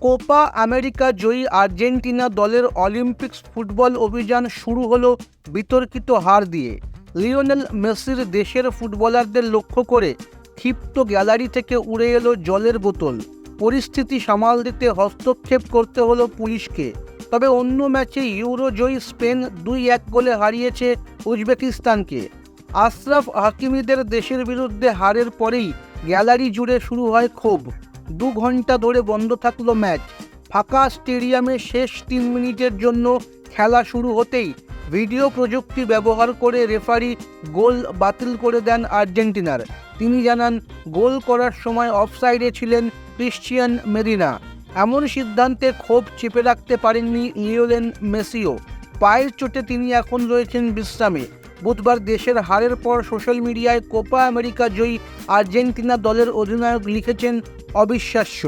Copa America জয়ী Argentina দলের Olympics football অভিযান শুরু হলো বিতর্কিত হার দিয়ে। লিওনেল মেসির দেশের ফুটবলারদের লক্ষ্য করে ক্ষিপ্ত গ্যালারি থেকে উড়ে এলো জলের বোতল। পরিস্থিতি সামাল দিতে হস্তক্ষেপ করতে হলো পুলিশকে। তবে অন্য ম্যাচে ইউরো জয়ী স্পেন দুই এক গোলে হারিয়েছে উজবেকিস্তানকে। আশরাফ হাকিমিদের দেশের বিরুদ্ধে হারের পরেই গ্যালারি জুড়ে শুরু হয় ক্ষোভ। দু ঘণ্টা ধরে বন্ধ থাকল ম্যাচ। ফাঁকা স্টেডিয়ামে শেষ তিন মিনিটের জন্য খেলা শুরু হতেই ভিডিও প্রযুক্তি ব্যবহার করে রেফারি গোল বাতিল করে দেন আর্জেন্টিনার। তিনি জানান, গোল করার সময় অফসাইডে ছিলেন ক্রিশ্চিয়ান মেরিনা। এমন সিদ্ধান্তে ক্ষোভ চেপে রাখতে পারেননি লিওলেন মেসিও। পায়ের চোটে তিনি এখন রয়েছেন বিশ্রামে। বুধবার দেশের হারের পর সোশ্যাল মিডিয়ায় কোপা আমেরিকা জয়ী আর্জেন্টিনা দলের অধিনায়ক লিখেছেন অবিশ্বাস্য।